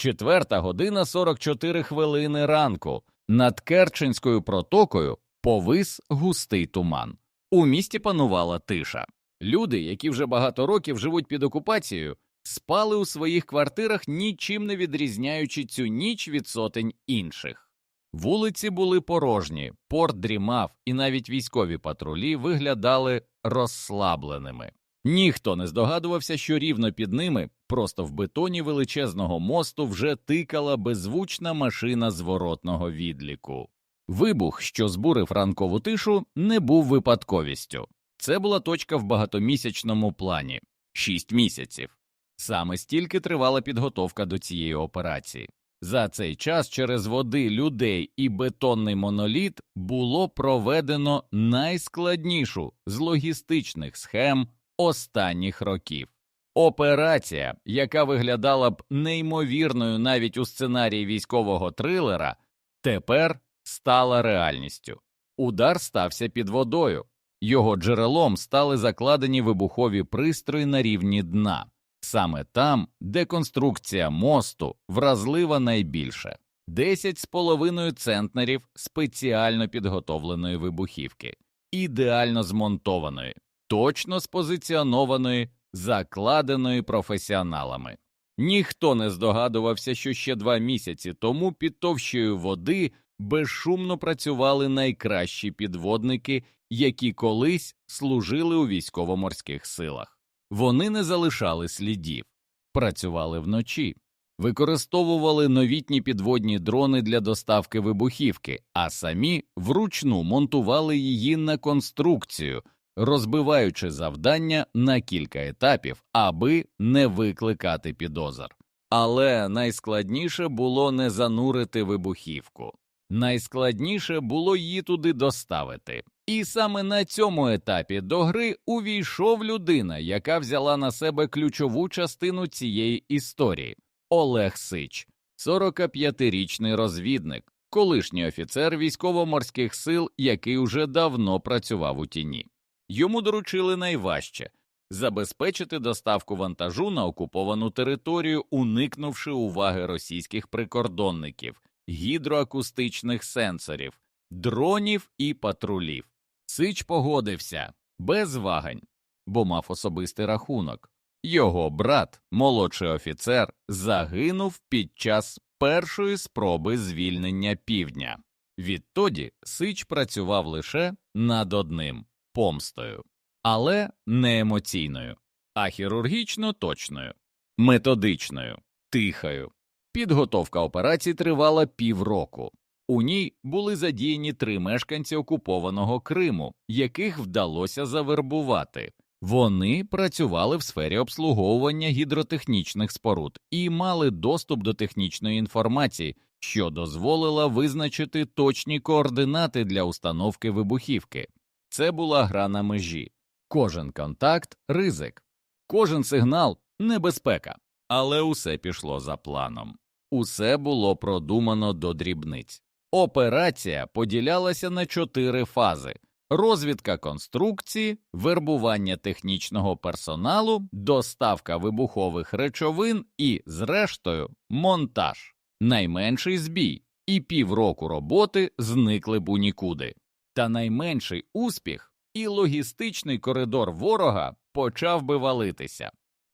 Четверта година 44 хвилини ранку. Над Керченською протокою повис густий туман. У місті панувала тиша. Люди, які вже багато років живуть під окупацією, спали у своїх квартирах, нічим не відрізняючи цю ніч від сотень інших. Вулиці були порожні, порт дрімав, і навіть військові патрулі виглядали розслабленими. Ніхто не здогадувався, що рівно під ними, просто в бетоні величезного мосту, вже тикала беззвучна машина зворотного відліку. Вибух, що збурив ранкову тишу, не був випадковістю. Це була точка в багатомісячному плані шість місяців. Саме стільки тривала підготовка до цієї операції. За цей час через води, людей і бетонний моноліт було проведено найскладнішу з логістичних схем останніх років. Операція, яка виглядала б неймовірною навіть у сценарії військового трилера, тепер стала реальністю. Удар стався під водою, його джерелом стали закладені вибухові пристрої на рівні дна, саме там, де конструкція мосту вразлива найбільше 10,5 центнерів спеціально підготовленої вибухівки, ідеально змонтованої, точно спозиціонованої, закладеної професіоналами. Ніхто не здогадувався, що ще два місяці тому під товщою води безшумно працювали найкращі підводники, які колись служили у військово-морських силах. Вони не залишали слідів, працювали вночі, використовували новітні підводні дрони для доставки вибухівки, а самі вручну монтували її на конструкцію, розбиваючи завдання на кілька етапів, аби не викликати підозр. Але найскладніше було не занурити вибухівку. Найскладніше було її туди доставити. І саме на цьому етапі до гри увійшов людина, яка взяла на себе ключову частину цієї історії Олег Сич, 45-річний розвідник, колишній офіцер військово-морських сил, який уже давно працював у тіні. Йому доручили найважче забезпечити доставку вантажу на окуповану територію, уникнувши уваги російських прикордонників, гідроакустичних сенсорів, дронів і патрулів. Сич погодився без вагань, бо мав особистий рахунок. Його брат, молодший офіцер, загинув під час першої спроби звільнення півдня. Відтоді Сич працював лише над одним помстою, але не емоційною, а хірургічно точною, методичною, тихою. Підготовка операції тривала півроку. У ній були задіяні три мешканці окупованого Криму, яких вдалося завербувати. Вони працювали в сфері обслуговування гідротехнічних споруд і мали доступ до технічної інформації, що дозволила визначити точні координати для установки вибухівки. Це була гра на межі. Кожен контакт ризик, кожен сигнал небезпека. Але усе пішло за планом. Усе було продумано до дрібниць. Операція поділялася на чотири фази: розвідка конструкції, вербування технічного персоналу, доставка вибухових речовин і, зрештою, монтаж. Найменший збій і півроку роботи зникли б у нікуди. Та найменший успіх і логістичний коридор ворога почав би валитися.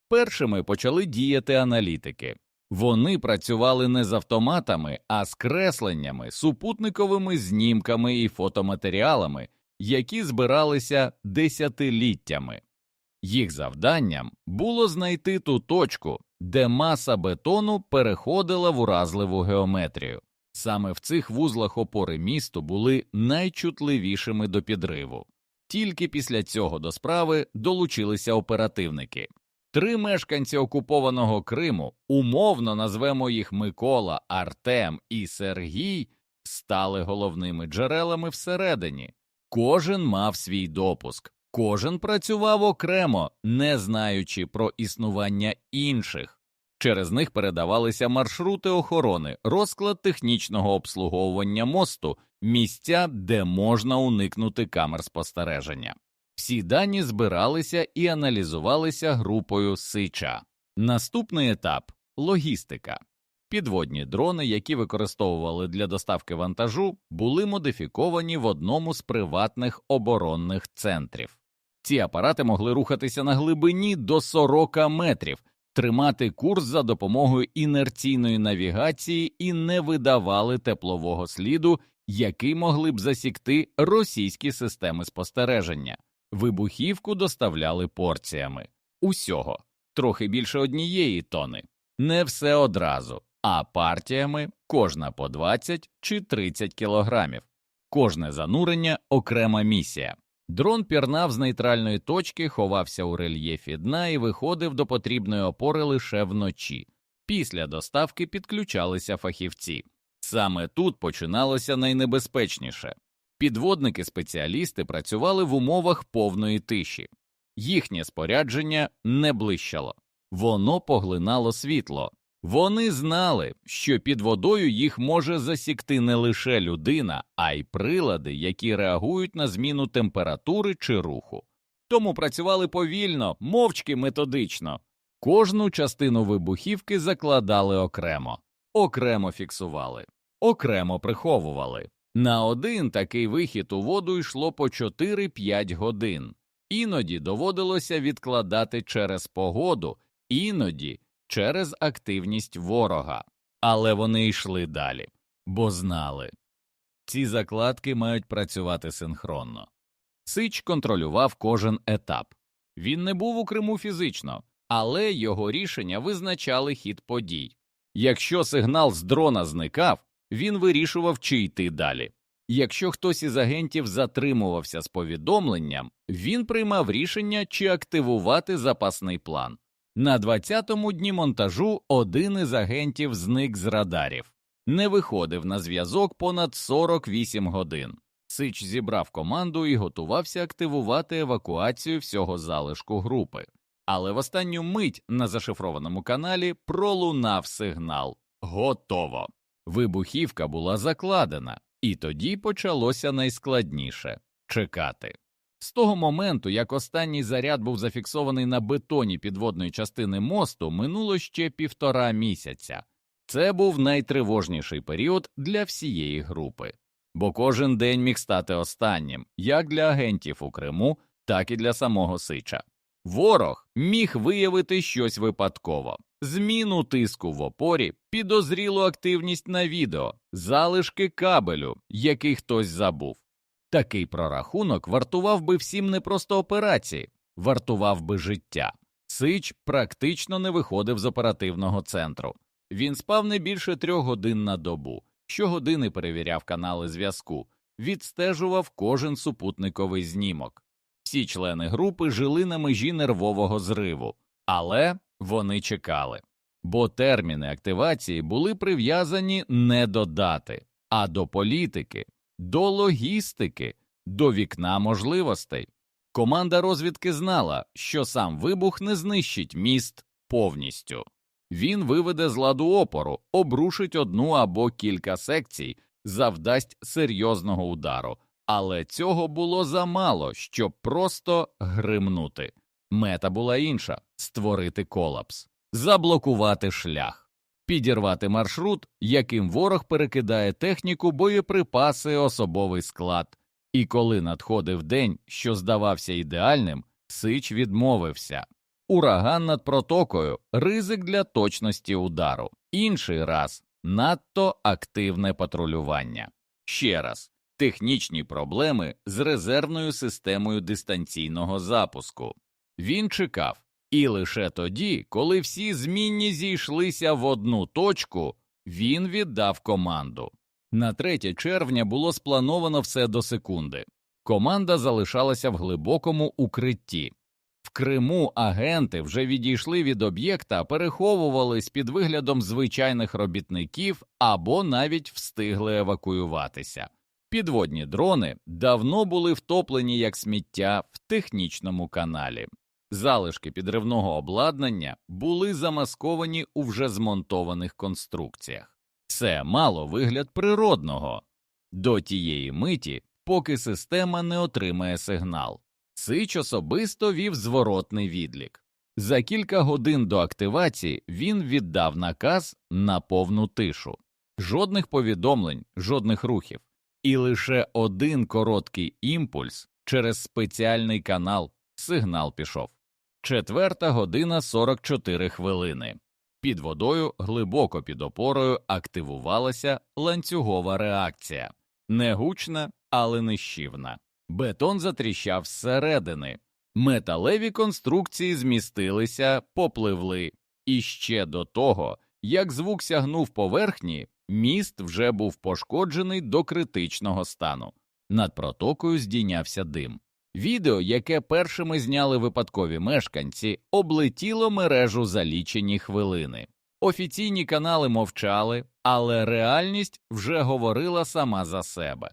Першими почали діяти аналітики. Вони працювали не з автоматами, а з кресленнями, супутниковими знімками і фотоматеріалами, які збиралися десятиліттями. Їх завданням було знайти ту точку, де маса бетону переходила в уразливу геометрію. Саме в цих вузлах опори місту були найчутливішими до підриву. Тільки після цього до справи долучилися оперативники. Три мешканці окупованого Криму, умовно назвемо їх Микола, Артем і Сергій, стали головними джерелами всередині. Кожен мав свій допуск, кожен працював окремо, не знаючи про існування інших. Через них передавалися маршрути охорони, розклад технічного обслуговування мосту, місця, де можна уникнути камер спостереження. Всі дані збиралися і аналізувалися групою Сича. Наступний етап логістика. Підводні дрони, які використовували для доставки вантажу, були модифіковані в одному з приватних оборонних центрів. Ці апарати могли рухатися на глибині до 40 метрів, тримати курс за допомогою інерційної навігації і не видавали теплового сліду, який могли б засікти російські системи спостереження. Вибухівку доставляли порціями усього, трохи більше однієї тони, не все одразу, а партіями кожна по 20 чи 30 кілограмів. Кожне занурення окрема місія. Дрон пірнав з нейтральної точки, ховався у рельєфі дна і виходив до потрібної опори лише вночі. Після доставки підключалися фахівці. Саме тут починалося найнебезпечніше. Підводники-спеціалісти працювали в умовах повної тиші, їхнє спорядження не блищало, воно поглинало світло. Вони знали, що під водою їх може засікти не лише людина, а й прилади, які реагують на зміну температури чи руху. Тому працювали повільно, мовчки методично. Кожну частину вибухівки закладали окремо, окремо фіксували, окремо приховували. На один такий вихід у воду йшло по 4-5 годин, іноді доводилося відкладати через погоду, іноді через активність ворога, але вони йшли далі, бо знали ці закладки мають працювати синхронно. Сич контролював кожен етап. Він не був у Криму фізично, але його рішення визначали хід подій. Якщо сигнал з дрона зникав, він вирішував, чи йти далі. Якщо хтось із агентів затримувався з повідомленням, він приймав рішення, чи активувати запасний план. На 20-му дні монтажу один із агентів зник з радарів, не виходив на зв'язок понад 48 годин. Сич зібрав команду і готувався активувати евакуацію всього залишку групи. Але в останню мить на зашифрованому каналі пролунав сигнал Готово. Вибухівка була закладена, і тоді почалося найскладніше чекати. З того моменту, як останній заряд був зафіксований на бетоні підводної частини мосту, минуло ще півтора місяця. Це був найтривожніший період для всієї групи, бо кожен день міг стати останнім як для агентів у Криму, так і для самого Сича. Ворог міг виявити щось випадково, зміну тиску в опорі, підозрілу активність на відео, залишки кабелю, який хтось забув. Такий прорахунок вартував би всім не просто операції, вартував би життя. Сич практично не виходив з оперативного центру. Він спав не більше трьох годин на добу, щогодини перевіряв канали зв'язку, відстежував кожен супутниковий знімок. Всі члени групи жили на межі нервового зриву, але вони чекали, бо терміни активації були прив'язані не до дати, а до політики, до логістики, до вікна можливостей. Команда розвідки знала, що сам вибух не знищить міст повністю. Він виведе з ладу опору, обрушить одну або кілька секцій, завдасть серйозного удару, але цього було замало, щоб просто гримнути. Мета була інша створити колапс, заблокувати шлях, підірвати маршрут, яким ворог перекидає техніку, боєприпаси, особовий склад. І коли надходив день, що здавався ідеальним, Сич відмовився. Ураган над протокою, ризик для точності удару, інший раз надто активне патрулювання. Ще раз технічні проблеми з резервною системою дистанційного запуску. Він чекав, і лише тоді, коли всі змінні зійшлися в одну точку, він віддав команду. На 3 червня було сплановано все до секунди. Команда залишалася в глибокому укритті. В Криму агенти вже відійшли від об'єкта, переховувались під виглядом звичайних робітників або навіть встигли евакуюватися. Підводні дрони давно були втоплені як сміття в технічному каналі. Залишки підривного обладнання були замасковані у вже змонтованих конструкціях. Це мало вигляд природного до тієї миті, поки система не отримає сигнал. Сич особисто вів зворотний відлік. За кілька годин до активації він віддав наказ на повну тишу, жодних повідомлень, жодних рухів, і лише один короткий імпульс через спеціальний канал сигнал пішов. Четверта година 44 хвилини. Під водою глибоко під опорою активувалася ланцюгова реакція, не гучна, але нищівна. Бетон затріщав зсередини, металеві конструкції змістилися, попливли, і ще до того, як звук сягнув поверхні, міст вже був пошкоджений до критичного стану. Над протокою здійнявся дим. Відео, яке першими зняли випадкові мешканці, облетіло мережу за лічені хвилини. Офіційні канали мовчали, але реальність вже говорила сама за себе.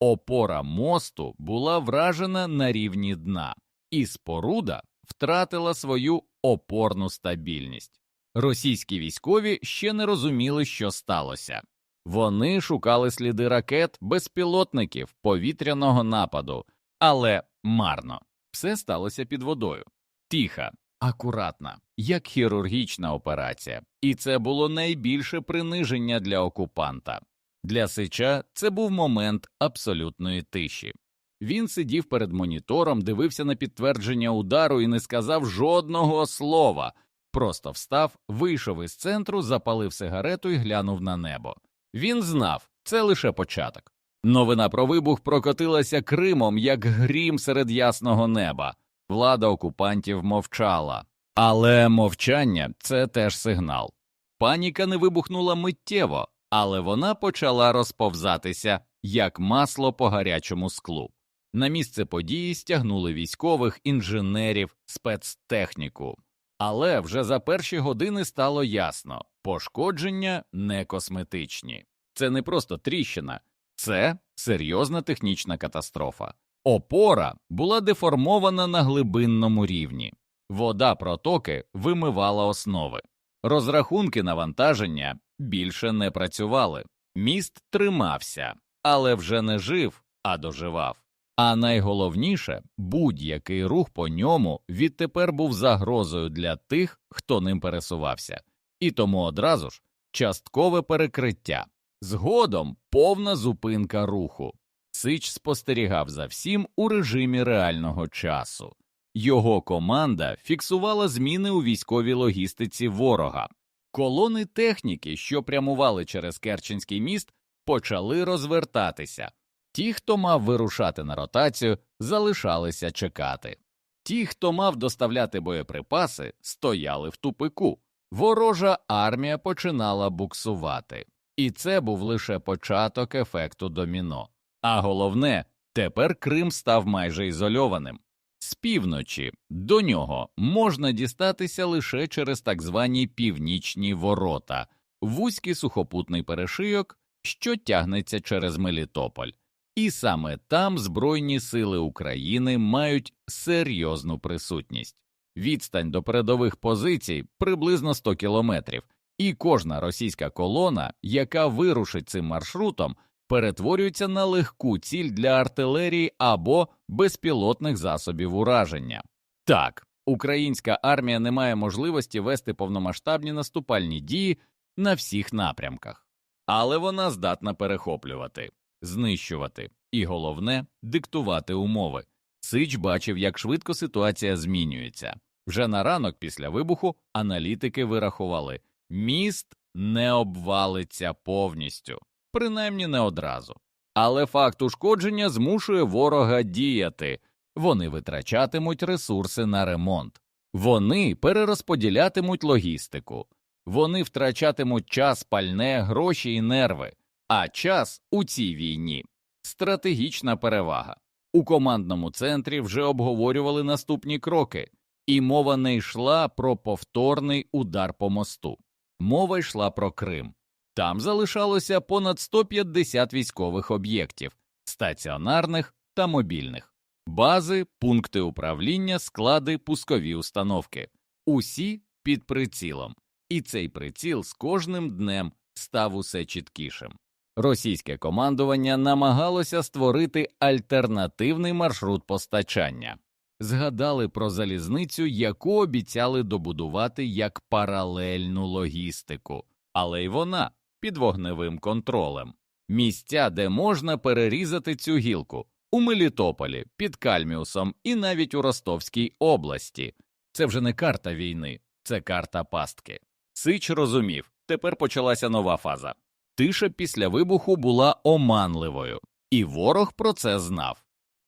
Опора мосту була вражена на рівні дна, і споруда втратила свою опорну стабільність. Російські військові ще не розуміли, що сталося. Вони шукали сліди ракет, безпілотників, повітряного нападу, але марно все сталося під водою. Тиха, акуратна, як хірургічна операція, і це було найбільше приниження для окупанта. Для Сича це був момент абсолютної тиші. Він сидів перед монітором, дивився на підтвердження удару і не сказав жодного слова. Просто встав, вийшов із центру, запалив сигарету і глянув на небо. Він знав, це лише початок. Новина про вибух прокотилася Кримом, як грім серед ясного неба. Влада окупантів мовчала. Але мовчання це теж сигнал. Паніка не вибухнула миттєво, але вона почала розповзатися, як масло по гарячому склу. На місце події стягнули військових, інженерів, спецтехніку. Але вже за перші години стало ясно пошкодження не косметичні. Це не просто тріщина, це серйозна технічна катастрофа. Опора була деформована на глибинному рівні, вода протоки вимивала основи, розрахунки навантаження більше не працювали, міст тримався, але вже не жив, а доживав. А найголовніше, будь-який рух по ньому відтепер був загрозою для тих, хто ним пересувався, і тому одразу ж часткове перекриття, згодом повна зупинка руху. Сич спостерігав за всім у режимі реального часу. Його команда фіксувала зміни у військовій логістиці ворога. Колони техніки, що прямували через Керченський міст, почали розвертатися. Ті, хто мав вирушати на ротацію, залишалися чекати. Ті, хто мав доставляти боєприпаси, стояли в тупику. Ворожа армія починала буксувати, і це був лише початок ефекту доміно. А головне, тепер Крим став майже ізольованим. З півночі до нього можна дістатися лише через так звані північні ворота, вузький сухопутний перешийок, що тягнеться через Мелітополь. І саме там Збройні сили України мають серйозну присутність. Відстань до передових позицій приблизно 100 кілометрів, і кожна російська колона, яка вирушить цим маршрутом, перетворюється на легку ціль для артилерії або безпілотних засобів ураження. Так, українська армія не має можливості вести повномасштабні наступальні дії на всіх напрямках, але вона здатна перехоплювати знищувати і, головне, диктувати умови. Сич бачив, як швидко ситуація змінюється. Вже на ранок після вибуху аналітики вирахували, міст не обвалиться повністю, принаймні не одразу. Але факт ушкодження змушує ворога діяти, вони витрачатимуть ресурси на ремонт, вони перерозподілятимуть логістику, вони втрачатимуть час, пальне, гроші і нерви. А час у цій війні стратегічна перевага. У командному центрі вже обговорювали наступні кроки, і мова не йшла про повторний удар по мосту. Мова йшла про Крим. Там залишалося понад 150 військових об'єктів, стаціонарних та мобільних, бази, пункти управління, склади, пускові установки, усі під прицілом, і цей приціл з кожним днем став усе чіткішим. Російське командування намагалося створити альтернативний маршрут постачання. Згадали про залізницю, яку обіцяли добудувати як паралельну логістику, але й вона під вогневим контролем. Місця, де можна перерізати цю гілку у Мелітополі, під Кальміусом і навіть у Ростовській області. Це вже не карта війни, це карта пастки. Сич розумів, тепер почалася нова фаза. Тиша після вибуху була оманливою, і ворог про це знав.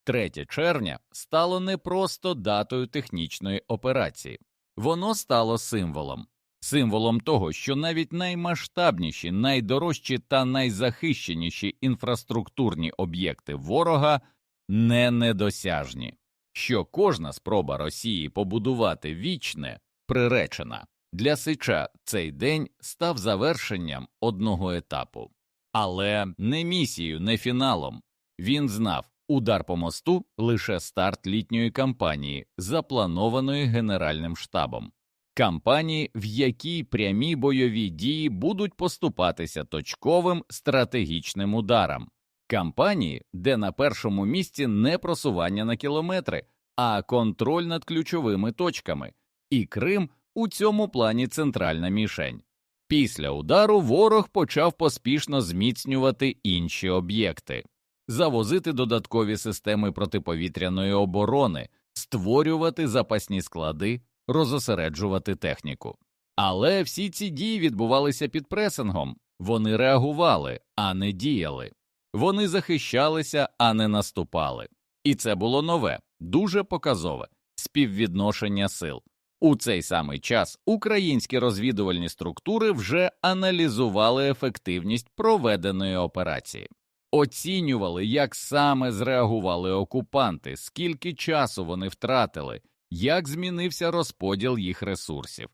3 червня стало не просто датою технічної операції, воно стало символом, символом того, що навіть наймасштабніші, найдорожчі та найзахищеніші інфраструктурні об'єкти ворога не недосяжні, що кожна спроба Росії побудувати вічне приречена. Для Сича цей день став завершенням одного етапу, але не місією, не фіналом. Він знав, удар по мосту лише старт літньої кампанії, запланованої Генеральним штабом, кампанії, в якій прямі бойові дії будуть поступатися точковим стратегічним ударам, кампанії, де на першому місці не просування на кілометри, а контроль над ключовими точками, і Крим у цьому плані центральна мішень. Після удару ворог почав поспішно зміцнювати інші об'єкти, завозити додаткові системи протиповітряної оборони, створювати запасні склади, розосереджувати техніку. Але всі ці дії відбувалися під пресингом, вони реагували, а не діяли, вони захищалися, а не наступали. І це було нове, дуже показове співвідношення сил. У цей самий час українські розвідувальні структури вже аналізували ефективність проведеної операції, оцінювали, як саме зреагували окупанти, скільки часу вони втратили, як змінився розподіл їх ресурсів,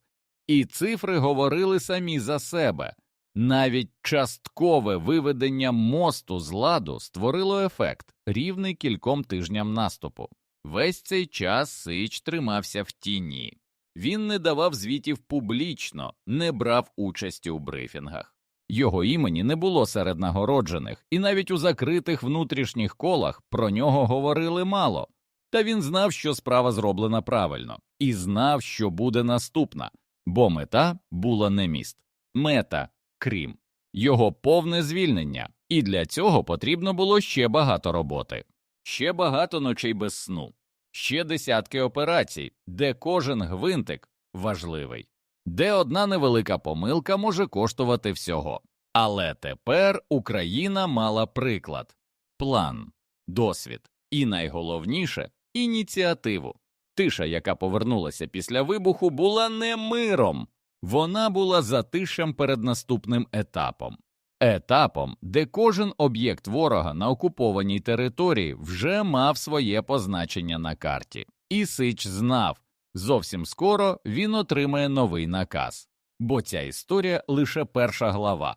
і цифри говорили самі за себе. Навіть часткове виведення мосту з ладу створило ефект, рівний кільком тижням наступу. Весь цей час Сич тримався в тіні. Він не давав звітів публічно, не брав участі у брифінгах. Його імені не було серед нагороджених, і навіть у закритих внутрішніх колах про нього говорили мало. Та він знав, що справа зроблена правильно, і знав, що буде наступна, бо мета була не міст, мета Крим, його повне звільнення, і для цього потрібно було ще багато роботи, ще багато ночей без сну ще десятки операцій, де кожен гвинтик важливий, де одна невелика помилка може коштувати всього. Але тепер Україна мала приклад, план, досвід і найголовніше ініціативу. Тиша, яка повернулася після вибуху, була не миром, вона була затишем перед наступним етапом етапом, де кожен об'єкт ворога на окупованій території вже мав своє позначення на карті, і Сич знав, зовсім скоро він отримає новий наказ, бо ця історія лише перша глава,